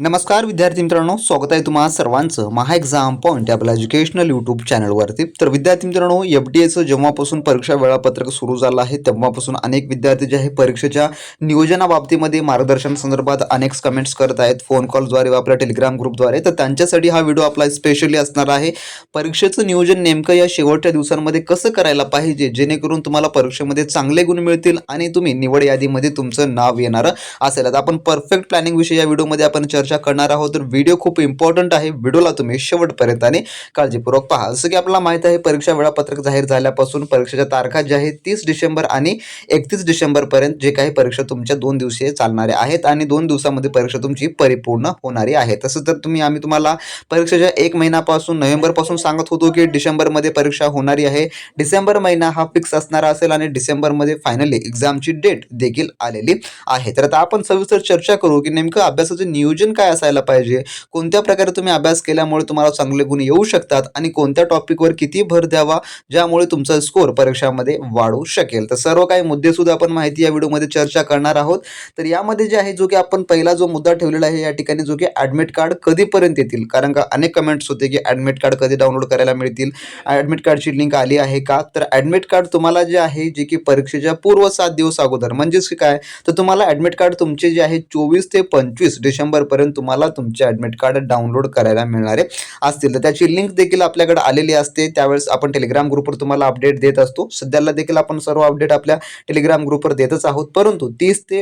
नमस्कार विद्यार्थी मित्रांनो. स्वागत आहे तुम्हाला सर्वांचं महा एक्झाम पॉईंट आपल्या एज्युकेशनल यूट्यूब चॅनलवरती तर विद्यार्थी मित्रांनो एफ डी एचं जेव्हापासून परीक्षा वेळापत्रक सुरू झालं आहे तेव्हापासून अनेक विद्यार्थी जे आहे परीक्षेच्या नियोजनाबाबतीमध्ये मार्गदर्शन संदर्भात अनेक कमेंट्स करत आहेत. फोन कॉलद्वारे व आपल्या टेलिग्राम ग्रुपद्वारे तर त्यांच्यासाठी हा व्हिडिओ आपला स्पेशली असणार आहे. परीक्षेचं नियोजन नेमकं या शेवटच्या दिवसांमध्ये कसं करायला पाहिजे जेणेकरून तुम्हाला परीक्षेमध्ये चांगले गुण मिळतील आणि तुम्ही निवड यादीमध्ये तुमचं नाव येणारं. असेल. आता आपण परफेक्ट प्लॅनिंग विषयी या व्हिडिओमध्ये आपण चर्चा करणार आहोत. तर व्हिडिओ खूप इम्पॉर्टंट आहे. व्हिडिओला तुम्ही शेवटपर्यंत आणि काळजीपूर्वक पहा जसं की आपल्याला माहिती आहे परीक्षा वेळापत्रक जाहीर झाल्यापासून परीक्षेच्या तारखा ज्या आहेत तीस डिसेंबर आणि एकतीस डिसेंबरपर्यंत जे काही परीक्षा तुमच्या दोन दिवसीय चालणाऱ्या आहेत आणि दोन दिवसामध्ये परीक्षा तुमची परिपूर्ण होणारी आहे. तसं तर तुम्ही आम्ही तुम्हाला परीक्षेच्या एक महिन्यापासून नोव्हेंबरपासून सांगत होतो की डिसेंबरमध्ये परीक्षा होणारी आहे. डिसेंबर महिना हा फिक्स असणारा असेल आणि डिसेंबरमध्ये फायनली एक्झामची डेट देखील आलेली आहे. तर आता आपण सविस्तर चर्चा करू की नेमकं अभ्यासाचं नियोजन काय असायला पाहिजे? कोणत्या प्रकारे तुम्ही अभ्यास केल्यामुळे तुम्हाला चांगले गुण येऊ शकतात? आणि कोणत्या टॉपिकवर किती भर द्यावा? ज्यामुळे तुमचा स्कोअर परीक्षामध्ये वाढू शकेल? तर सर्व काही मुद्देसुद्धा आपण माहिती या व्हिडिओमध्ये चर्चा करणार आहोत. तर यामध्ये जे आहे जो की आपण पहिला जो मुद्दा ठेवलेला आहे या ठिकाणी जो की ॲडमिट कार्ड कधीपर्यंत येतील? कारण का अनेक कमेंट्स होते की ॲडमिट कार्ड कधी डाउनलोड करायला मिळतील? ॲडमिट कार्डची लिंक आली आहे का? तर ॲडमिट कार्ड तुम्हाला जे आहे जे की परीक्षेच्या पूर्व सात दिवस अगोदर म्हणजेच की काय? तर तुम्हाला ॲडमिट कार्ड तुमचे जे आहे चोवीस ते पंचवीस डिसेंबरपर्यंत तुम्हाला तुमचे ॲडमिट कार्ड डाउनलोड करायला मिळणारे असतील तर त्याची लिंक देखील आपल्याकडे आलेली असते. त्यावेळेस आपण टेलिग्राम ग्रुपवर तुम्हाला अपडेट देत असतो. सध्याला देखील आपण सर्व अपडेट आपल्या टेलिग्राम ग्रुपवर देतच आहोत. परंतु तीस ते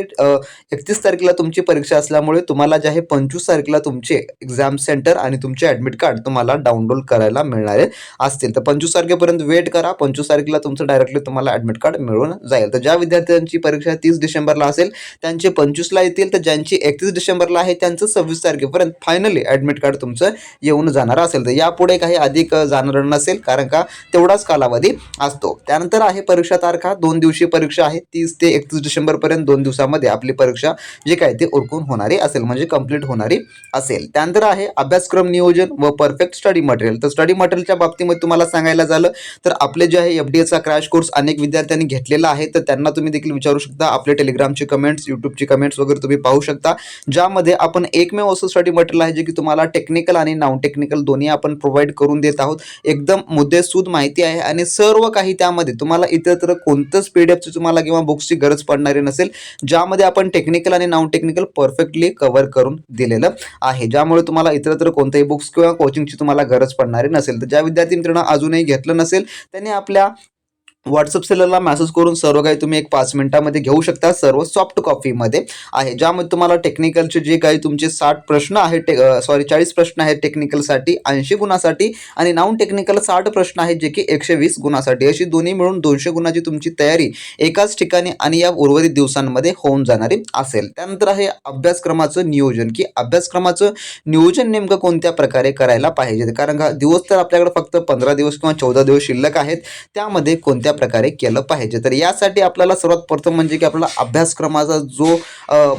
एकतीस तारखेला तुमची परीक्षा असल्यामुळे तुम्हाला जे आहे पंचवीस तारखेला तुमचे एक्झाम सेंटर आणि तुमचे ॲडमिट कार्ड तुम्हाला डाउनलोड करायला मिळणारे असतील तर पंचवीस तारखेपर्यंत वेट करा. पंचवीस तारखेला तुमचं डायरेक्टली तुम्हाला ॲडमिट कार्ड मिळून जाईल. तर ज्या विद्यार्थ्यांची परीक्षा तीस डिसेंबरला असेल त्यांचे पंचवीसला येतील. तर ज्यांची एकतीस डिसेंबरला आहे त्यांचं सव्वीस तारखेपर्यंत फायनली ॲडमिट कार्ड तुमचं येऊन जाणार असेल. तर यापुढे काही अधिक जाणार नसेल कारण का तेवढाच कालावधी असतो. त्यानंतर आहे परीक्षा तारखा. दोन दिवशी परीक्षा आहे. तीस ते एकतीस डिसेंबरपर्यंत दोन दिवसामध्ये आपली परीक्षा जे काय ते उरकून होणारी असेल म्हणजे कंप्लीट होणारी असेल. त्यानंतर आहे अभ्यासक्रम नियोजन व परफेक्ट स्टडी मटेरियल तर स्टडी मटेरियलच्या बाबतीमध्ये तुम्हाला सांगायला झालं तर आपले जे आहे एफ डी एचा क्रॅश कोर्स अनेक विद्यार्थ्यांनी घेतलेला आहे. तर त्यांना तुम्ही देखील विचारू शकता. आपले टेलिग्रामचे कमेंट्स यूट्यूबचे कमेंट्स वगैरे तुम्ही पाहू शकता. ज्यामध्ये आपण एकमेव असं स्टडी मटेरियल आहे जे की तुम्हाला टेक्निकल आणि नॉन टेक्निकल दोन्ही आपण प्रोव्हाइड करून देत आहोत. एकदम मुद्देसूद माहिती आहे आणि सर्व काही त्यामध्ये तुम्हाला इतरत्र कोणतंच पी डी एफची तुम्हाला किंवा बुक्सची गरज पडणारी नसेल ज्यामध्ये आपण टेक्निकल आणि नॉन टेक्निकल परफेक्टली कव्हर करून दिलेलं आहे. ज्यामुळे तुम्हाला इतरत्र कोणत्याही बुक्स किंवा कोचिंगची तुम्हाला गरज पडणारी नसेल. तर ज्या विद्यार्थी मित्रांनो अजूनही घेतलं नसेल त्यांनी आपल्या व्हॉट्सअप सेलरला मेसेज करून सर्व काही तुम्ही एक पाच मिनिटामध्ये घेऊ शकता. सर्व सॉफ्ट कॉपीमध्ये आहे. ज्यामध्ये तुम्हाला टेक्निकलचे जे काही तुमचे साठ प्रश्न आहेत टे सॉरी चाळीस प्रश्न आहेत टेक्निकलसाठी ऐंशी गुणासाठी आणि नॉन टेक्निकल साठ प्रश्न आहेत जे की एकशे वीस गुणासाठी. अशी दोन्ही मिळून दोनशे गुणाची तुमची तयारी एकाच ठिकाणी आणि या उर्वरित दिवसांमध्ये होऊन जाणारी असेल. त्यानंतर आहे अभ्यासक्रमाचं नियोजन की अभ्यासक्रमाचं नियोजन नेमकं कोणत्या प्रकारे करायला पाहिजे? कारण का दिवस तर आपल्याकडे फक्त पंधरा दिवस किंवा चौदा दिवस शिल्लक आहेत. त्यामध्ये कोणत्या प्रकारे केलं पाहिजे. तर यासाठी आपल्याला सर्वात प्रथम म्हणजे की आपल्याला अभ्यासक्रमाचा जो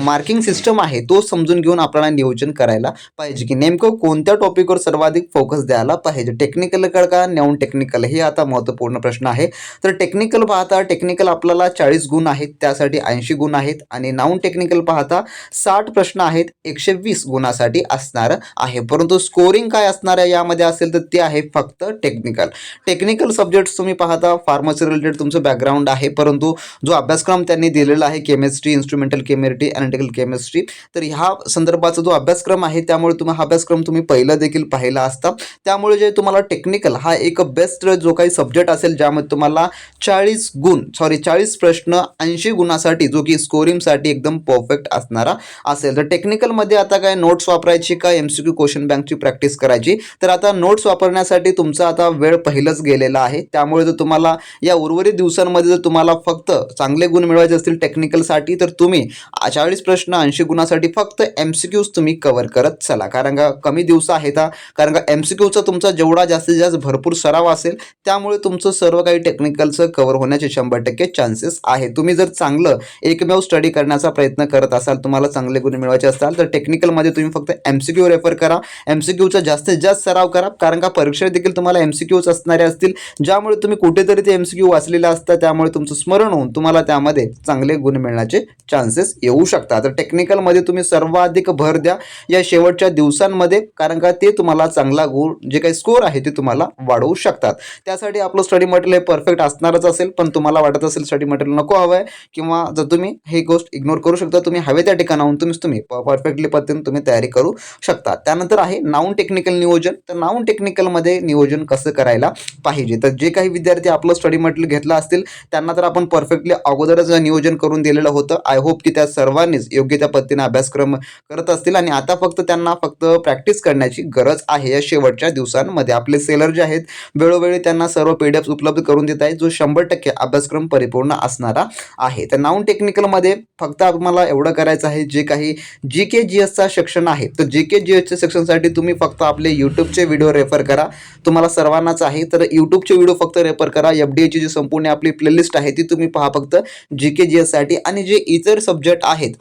मार्किंग सिस्टम आहे तो समजून घेऊन आपल्याला नियोजन करायला पाहिजे की नेमकं कोणत्या टॉपिकवर सर्वाधिक फोकस द्यायला पाहिजे. टेक्निकल का नॉन टेक्निकल हे आता महत्त्वपूर्ण प्रश्न आहे. तर टेक्निकल पाहता टेक्निकल आपल्याला चाळीस गुण आहेत त्यासाठी ऐंशी गुण आहेत आणि नॉन टेक्निकल पाहता साठ प्रश्न आहेत एकशे वीस गुणासाठी असणार आहे. परंतु स्कोरिंग काय असणार आहे? यामध्ये असेल तर ते आहे फक्त टेक्निकल टेक्निकल सब्जेक्ट्स तुम्ही पाहता फार्मसी रिलेटेड तुमचं बॅकग्राऊंड आहे. परंतु जो अभ्यासक्रम त्यांनी दिलेला आहे chemistry instrumental chemistry analytical chemistry तर ह्या संदर्भाचा जो अभ्यासक्रम आहे त्यामुळे तुम्ही हा अभ्यासक्रम तुम्ही पहिला देखील पाहिला असता. त्यामुळे जे तुम्हाला टेक्निकल हा एक बेस्ट जो काही सब्जेक्ट असेल ज्यामध्ये तुम्हाला चाळीस गुण सॉरी चाळीस प्रश्न ऐंशी गुणासाठी जो की स्कोरिंगसाठी एकदम परफेक्ट असणारा असेल. तर टेक्निकलमध्ये आता काय नोट्स वापरायची का एम सी क्यू क्वेश्चन बँकची प्रॅक्टिस करायची? तर आता नोट्स वापरण्यासाठी तुमचा आता वेळ पहिलंच गेलेला आहे. त्यामुळे जर तुम्हाला या उर्वरित दिवसांमध्ये जर तुम्हाला फक्त चांगले गुण मिळवायचे असतील टेक्निकलसाठी तर तुम्ही चाळीस प्रश्न ऐंशी गुणासाठी फक्त एम सी क्यूज तुम्ही कव्हर करत चला. कारण का कमी दिवस आहेत हा. कारण का एम सी क्यूचा तुमचा जेवढा जास्तीत जास्त भरपूर सराव असेल त्यामुळे तुमचं सर्व काही टेक्निकलचं कव्हर होण्याचे शंभर टक्के चान्सेस आहे तुम्ही जर चांगलं एकमेव स्टडी करण्याचा प्रयत्न करत असाल तुम्हाला चांगले गुण मिळवायचे असाल तर टेक्निकलमध्ये तुम्ही फक्त एम सी क्यू रेफर करा. एम सी क्यूचा जास्तीत जास्त सराव करा. कारण का परीक्षेत देखील तुम्हाला एम सी क्यूज असणारे असतील ज्यामुळे तुम्ही कुठेतरी ते एम सी क्यू वाचलेलं असतं त्यामुळे तुमचं स्मरण होऊन तुम्हाला त्यामध्ये चांगले गुण मिळण्याचे चान्सेस येऊ शकतात. तर टेक्निकलमध्ये तुम्ही सर्वाधिक भर द्या या शेवटच्या दिवसांमध्ये कारण का ते तुम्हाला चांगला गुण जे काही स्कोर आहे ते तुम्हाला वाढवू शकतात. त्यासाठी आपलं स्टडी मटेरियल हे परफेक्ट असणारच असेल पण तुम्हाला वाटत असेल स्टडी मटेरियल नको हवं आहे किंवा जर तुम्ही ही गोष्ट इग्नोर करू शकता तुम्ही हवे त्या ठिकाणाहून तुम्हीच तुम्ही परफेक्टली पद्धतीने तुम्ही तयारी करू शकता. त्यानंतर आहे नाऊन टेक्निकल नियोजन. तर नाऊन टेक्निकलमध्ये नियोजन कसं करायला पाहिजे? तर जे काही विद्यार्थी आपलं स्टडी मटेरियल घेतला असतील त्यांना तर आपण परफेक्टली अगोदरच नियोजन करून दिलेलं होतं. आय होप की त्या सर्वांनीच योग्य त्या पद्धतीने अभ्यासक्रम करत असतील आणि आता फक्त त्यांना फक्त प्रॅक्टिस करण्याची गरज आहे. या शेवटच्या दिवसांमध्ये आपले सेलर जे आहेत वेळोवेळी त्यांना सर्व पी डी एफ उपलब्ध करून देत आहे जो शंभर टक्के अभ्यासक्रम परिपूर्ण असणारा आहे. तर नॉन टेक्निकलमध्ये फक्त आम्हाला एवढं करायचं आहे जे काही जी के जी एसचा सेक्शन आहे तर जी के जी एसच्या सेक्शनसाठी तुम्ही फक्त आपले यूट्यूबचे व्हिडिओ रेफर करा. तुम्हाला सर्वांनाच आहे तर यूट्यूबचे व्हिडिओ फक्त रेफर करा. एफ डी एची जी संपूर्ण आपली प्लेलिस्ट आहे ती तुम्ही पहा फक्त जी के जी एससाठी आणि जे इतर सब्जेक्ट आहेत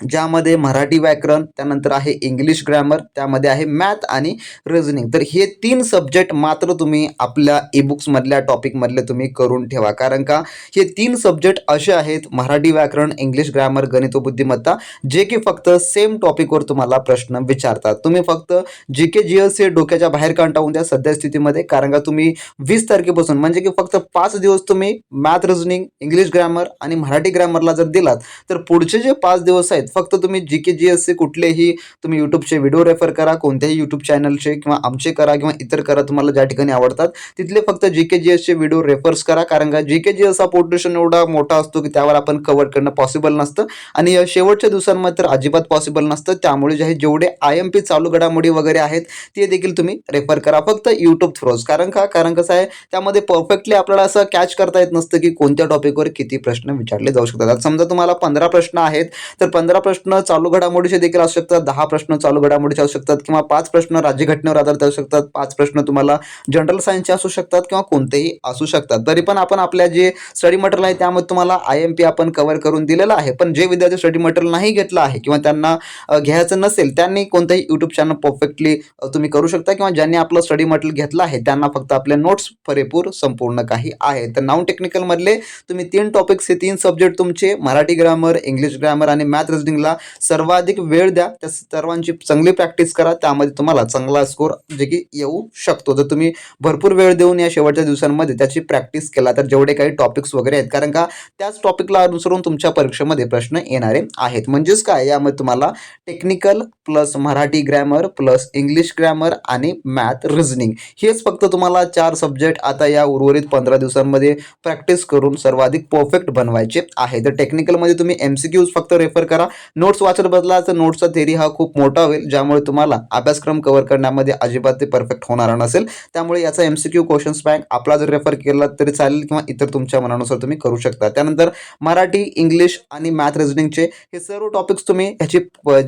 ज्यामध्ये मराठी व्याकरण त्यानंतर आहे इंग्लिश ग्रॅमर त्यामध्ये आहे मॅथ आणि रिझनिंग तर हे तीन सब्जेक्ट मात्र तुम्ही आपल्या ईबुक्समधल्या टॉपिकमधले तुम्ही करून ठेवा. कारण का? हे तीन सब्जेक्ट असे आहेत मराठी व्याकरण इंग्लिश ग्रॅमर गणित बुद्धिमत्ता जे की फक्त सेम टॉपिकवर तुम्हाला प्रश्न विचारतात. तुम्ही फक्त जी के जी एस हे डोक्याच्या बाहेर काढून द्या सध्या स्थितीमध्ये. कारण का? तुम्ही वीस तारखेपासून म्हणजे की फक्त पाच दिवस तुम्ही मॅथ रिझनिंग इंग्लिश ग्रॅमर आणि मराठी ग्रॅमरला जर दिलात तर पुढचे जे पाच दिवस आहेत फक्त तुम्ही जी के जी एसचे कुठलेही तुम्ही यूट्यूबचे व्हिडिओ रेफर करा कोणत्याही यूट्यूब चॅनलचे किंवा आमचे करा किंवा इतर करा तुम्हाला ज्या ठिकाणी आवडतात तिथले फक्त जी के जी एसचे व्हिडिओ रेफर्स करा. कारण का जी के जी एस हा पोर्ट्रेशन एवढा मोठा असतो की त्यावर आपण कव्हर करणं पॉसिबल नसतं. आणि या शेवटच्या दिवसांमध्ये तर अजिबात पॉसिबल नसतं. त्यामुळे जे आहे जेवढे आय एम पी चालू घडामोडी वगैरे आहेत ते देखील तुम्ही रेफर करा. फक्त यूट्यूब थ्रोज कारण का? कारण कसं आहे त्यामध्ये परफेक्टली आपल्याला असं कॅच करता येत नसतं की कोणत्या टॉपिकवर किती प्रश्न विचारले जाऊ शकतात. समजा तुम्हाला पंधरा प्रश्न आहेत तर पंधरा प्रश्न चालू घडामोडीचे देखील असू शकतात दहा प्रश्न चालू घडामोडीचे असू शकतात किंवा पाच प्रश्न राज्यघटनेवर आधारित असू शकतात पाच प्रश्न तुम्हाला जनरल सायन्सचे असू शकतात किंवा कोणतेही असू शकतात. तरी पण आपण आपल्या जे स्टडी मटेरियल आहे त्यामध्ये तुम्हाला आय एम पी आपण कव्हर करून दिलेलं आहे. पण जे विद्यार्थी स्टडी मटेरियल नाही घेतलं आहे किंवा त्यांना घ्यायचं नसेल त्यांनी कोणतंही यूट्यूब चॅनल परफेक्टली तुम्ही करू शकता किंवा ज्यांनी आपलं स्टडी मटेरियल घेतलं आहे त्यांना फक्त आपले नोट्स परेपूर संपूर्ण काही आहे. तर नॉन टेक्निकलमधले तुम्ही तीन टॉपिक्स हे तीन सब्जेक्ट तुमचे मराठी ग्रामर इंग्लिश ग्रामर आणि मॅथ रिजनिंगला सर्वाधिक वेळ द्या. त्या सर्वांची चांगली प्रॅक्टिस करा. त्यामध्ये तुम्हाला चांगला स्कोर जे की येऊ शकतो. जर तुम्ही भरपूर वेळ देऊन या शेवटच्या दिवसांमध्ये त्याची प्रॅक्टिस केला तर जेवढे काही टॉपिक्स वगैरे आहेत कारण का त्याच टॉपिकला अनुसरून तुमच्या परीक्षेमध्ये प्रश्न येणारे आहेत. म्हणजेच काय? यामध्ये तुम्हाला technical plus Marathi grammar plus English grammar आणि मॅथ रिझनिंग हेच फक्त तुम्हाला चार सब्जेक्ट आता या उर्वरित पंधरा दिवसांमध्ये प्रॅक्टिस करून सर्वाधिक परफेक्ट बनवायचे आहे. तर टेक्निकलमध्ये तुम्ही एम सी क्यूज फक्त रेफर करा. नोट्स वाचत बदला तर नोट्सचा थेरी हा खूप मोठा होईल ज्यामुळे तुम्हाला अभ्यासक्रम कव्हर करण्यामध्ये अजिबात ते परफेक्ट होणार नसेल. त्यामुळे याचा M C Q questions bank आपला जर रेफर केला तरी चालेल किंवा इतर तुमच्या मनानुसार तुम्ही करू शकता. त्यानंतर मराठी इंग्लिश आणि मॅथ रिझनिंगचे हे सर्व टॉपिक्स तुम्ही ह्याची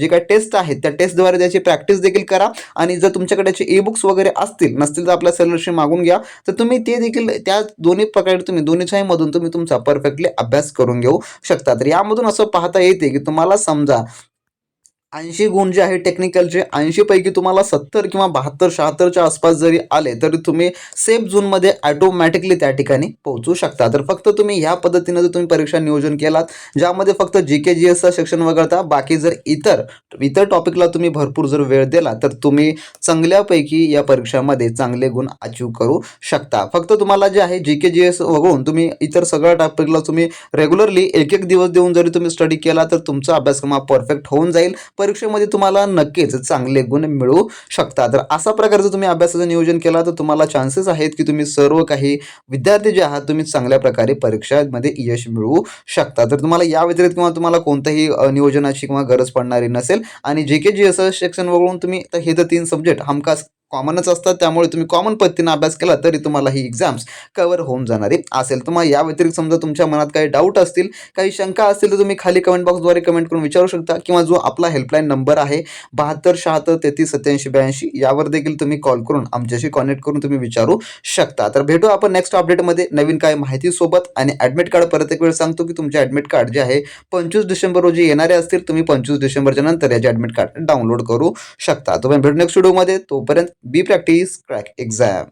जे काही टेस्ट आहेत त्या टेस्टद्वारे त्याची प्रॅक्टिस देखील करा. आणि जर तुमच्याकडे त्याचे ई बुक्स वगैरे असतील नसतील तर आपल्या सेलरशी मागून घ्या. तर तुम्ही ते देखील त्या दोन्ही प्रकारे तुम्ही दोन्ही मधून तुम्ही तुमचा परफेक्टली अभ्यास करून घेऊ शकता. तर यामधून असं पाहता येते की तुम्हाला समजा ऐंशी गुण जे आहे टेक्निकलचे ऐंशीपैकी तुम्हाला सत्तर किंवा बहात्तर शहात्तरच्या आसपास जरी आले तरी तुम्ही सेफ झोनमध्ये ॲटोमॅटिकली त्या ठिकाणी पोहोचू शकता. तर फक्त तुम्ही ह्या पद्धतीनं जर तुम्ही परीक्षा नियोजन केलात ज्यामध्ये फक्त जी के जी एसचा सेक्शन वगळता बाकी जर इतर इतर टॉपिकला तुम्ही भरपूर जर वेळ दिला तर तुम्ही चांगल्यापैकी या परीक्षामध्ये चांगले गुण अचीव करू शकता. फक्त तुम्हाला जे आहे जी के जी एस वगळून तुम्ही इतर सगळ्या टॉपिकला तुम्ही रेग्युलरली एक एक दिवस देऊन जरी तुम्ही स्टडी केला तर तुमचा अभ्यासक्रम हा परफेक्ट होऊन जाईल. परीक्षेमध्ये तुम्हाला नक्कीच चांगले गुण मिळू शकता तर असा प्रकारचं तुम्ही अभ्यासाचं नियोजन केला तर तुम्हाला चान्सेस आहेत की तुम्ही सर्व काही विद्यार्थी जे आहात तुम्ही चांगल्या प्रकारे परीक्षामध्ये यश मिळवू शकता. तर तुम्हाला या व्यतिरिक्त किंवा तुम्हाला कोणत्याही नियोजनाची किंवा गरज पडणारी नसेल. आणि जे के जी असं सेक्शन वगळून तुम्ही तर हे तर तीन सब्जेक्ट हमखास कॉमनच असतात त्यामुळे तुम्ही कॉमन पद्धतीने अभ्यास केला तरी तुम्हाला ही एक्झाम्स कवर होऊन जाणारी. असेल तुम्हाला या व्यतिरिक्त समजा तुमच्या मनात काही डाऊट असतील काही शंका असतील तर तुम्ही खाली कमेंट बॉक्सद्वारे कमेंट करून विचारू शकता. किंवा जो आपला हेल्पलाईन नंबर आहे बहात्तर शहात्तर तेहतीस सत्याऐंशी ब्याऐंशी यावर देखील तुम्ही कॉल करून आमच्याशी कॉन्टॅक्ट करून तुम्ही विचारू शकता. तर भेटू आपण नेक्स्ट अपडेटमध्ये नवीन काय माहितीसोबत आणि ॲडमिट कार्ड परत एक वेळ सांगतो की तुमचे ॲडमिट कार्ड जे आहे पंचवीस डिसेंबर रोजी येणारे असतील तुम्ही पंचवीस डिसेंबरच्या नंतर याचे ॲडमिट कार्ड डाउनलोड करू शकता. तुम्ही भेटू नेक्स्ट व्हिडिओमध्ये तोपर्यंत बी प्रॅक्टिस क्रॅक एक्झाम